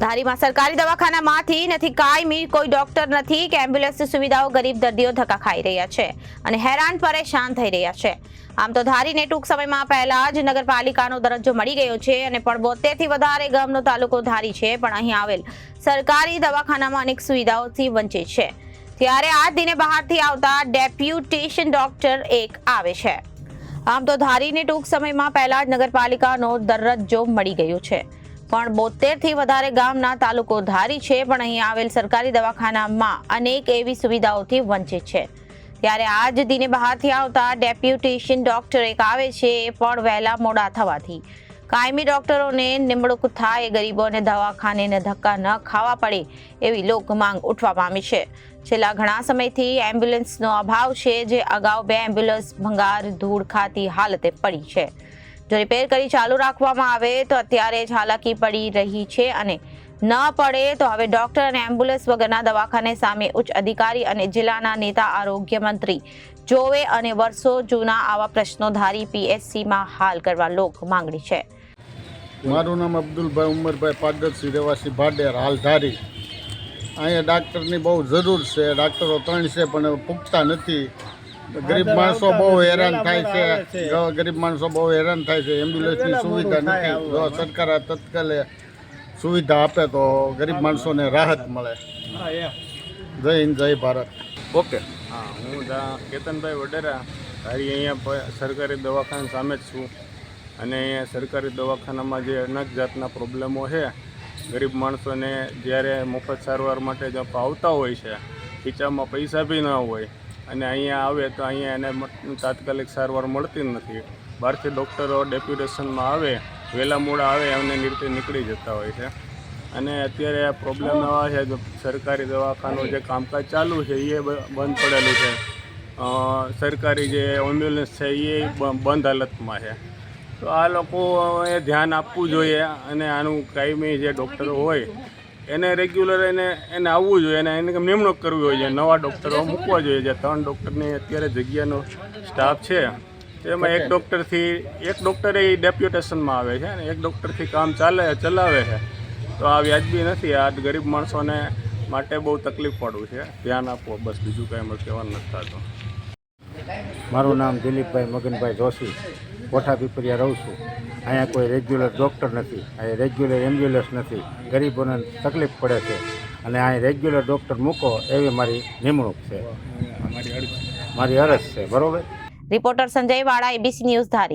ધારીમાં સરકારી દવાખાનામાંથી નથી, કાયમી, કોઈ ડોક્ટર નથી કે એમ્બ્યુલન્સની સુવિધાઓ ગરીબ દર્દીઓ ધક્કા ખાઈ રહ્યા છે અને હેરાન, પરેશાન થઈ રહ્યા છે. આમ તો ધારીને ટૂંક સમયમાં પહેલા જ નગરપાલિકાનો દરજ્જો મળી ગયો છે અને પણ બોતેરથી વધારે ગામનો તાલુકો ધારી છે, પણ અહીં આવેલ સરકારી દવાખાનામાં અનેક સુવિધાઓથી વંચિત છે. ત્યારે આ દિને બહારથી આવતા ડેપ્યુટેશન ડોક્ટર એક આવે છે. આમ તો ધારીને ટૂંક સમયમાં પહેલા જ નગરપાલિકાનો દરજ્જો મળી ગયો છે. પણ બોતેરથી વધારે ગામના તાલુકો ધારી છે, પણ અહીં આવેલ સરકારી દવાખાનામાં અનેક એવી સુવિધાઓથી વંચિત છે. ત્યારે આજ દિને બહારથી આવતા ડેપ્યુટેશન ડોક્ટર એક આવે છે પણ વહેલા મોડા થવાથી. કાયમી ડોક્ટરોને નિમણૂક થાય, ગરીબોને દવાખાનેને ધક્કા ન ખાવા પડે એવી લોક માંગ ઉઠવા પામી છે. છેલ્લા ઘણા સમયથી એમ્બ્યુલન્સનો અભાવ છે, જે અગાઉ બે એમ્બ્યુલન્સ ભંગાર, ધૂળ ખાતી હાલતે પડી છે. જો રિપેર કરી ચાલુ રાખવામાં આવે તો અત્યારે જ પડી રહી છે અને ન પડે તો હવે ડોક્ટર અને એમ્બ્યુલન્સ વગરના દવાખાને સામે ઉચ્ચ અધિકારી અને જિલ્લાના નેતા આરોગ્ય મંત્રી જોવે અને વર્ષો જૂના આવા પ્રશ્નો ધારી પીએસસીમાં હાલ કરવા લોક માંગણી છે. મારું નામ અબ્દુલભાઈ ઉમરભાઈ પાદરસી રહેવાસી ભાડેર, હાલ ધારી. અહીંયા ડાક્ટરની બહુ જરૂર છે. ડાક્ટરો ત્રણ છે, પણ પૂગતા નથી. ગરીબ માણસો બહુ હેરાન થાય છે. ગરીબ માણસો બહુ હેરાન થાય છે એમ્બ્યુલન્સની સુવિધા નથી. જો સરકાર આ તત્કાલે સુવિધા આપે તો ગરીબ માણસોને રાહત મળે. જય હિન્દ જય ભારત. ઓકે. હા હું કેતનભાઈ વડેરા. તારી અહીંયા સરકારી દવાખાના સામે જ છું. અને અહીંયા સરકારી દવાખાનામાં જે અનેક જાતના પ્રોબ્લેમો છે ગરીબ માણસોને જ્યારે મફત સારવાર માટે જ આવતા હોય છે ખીચામાં પૈસા બી ન હોય અને અહીંયા આવે તો અહીંયા એને તાત્કાલિક સારવાર મળતી નથી. બહારથી ડૉક્ટરો ડેપ્યુટેશનમાં આવે વહેલા મોડા આવે, એમને રીતે નીકળી જતા હોય છે. અને અત્યારે આ પ્રોબ્લેમ એવા છે સરકારી દવાખાનું જે કામકાજ ચાલુ છે એ બંધ પડેલું છે. સરકારી જે એમ્બ્યુલન્સ છે એ બંધ હાલતમાં છે. તો આ લોકોએ ધ્યાન આપવું જોઈએ અને આનું કાયમી જે ડૉક્ટરો હોય એને રેગ્યુલર એને એને આવવું જોઈએ અને એને નિમણૂક કરવી જોઈએ નવા ડૉક્ટરો મૂકવા જોઈએ જે ત્રણ ડૉક્ટરની અત્યારે જગ્યાનો સ્ટાફ છે. તેમાં એક ડૉક્ટરથી એક ડૉક્ટર એ ડેપ્યુટેશનમાં આવે છે અને એક ડૉક્ટરથી કામ ચાલે ચલાવે છે. તો આ વ્યાજબી નથી. આ ગરીબ માણસોને માટે બહુ તકલીફ પડવું છે. ધ્યાન આપો બસ બીજું કાંઈ મારે કહેવાનું નથી થતું. મારું નામ દિલીપભાઈ મગનભાઈ જોશી. કોઠા પીપરિયા રહું છું. અહીંયા કોઈ રેગ્યુલર ડૉક્ટર નથી અહીંયા રેગ્યુલર એમ્બ્યુલન્સ નથી. ગરીબોને તકલીફ પડે છે. અને અહીં રેગ્યુલર ડૉક્ટર મૂકો એવી મારી નિમણૂક છે. મારી અરજ છે. બરાબર? રિપોર્ટર સંજય વાળા એબીસી ન્યૂઝ ધારી.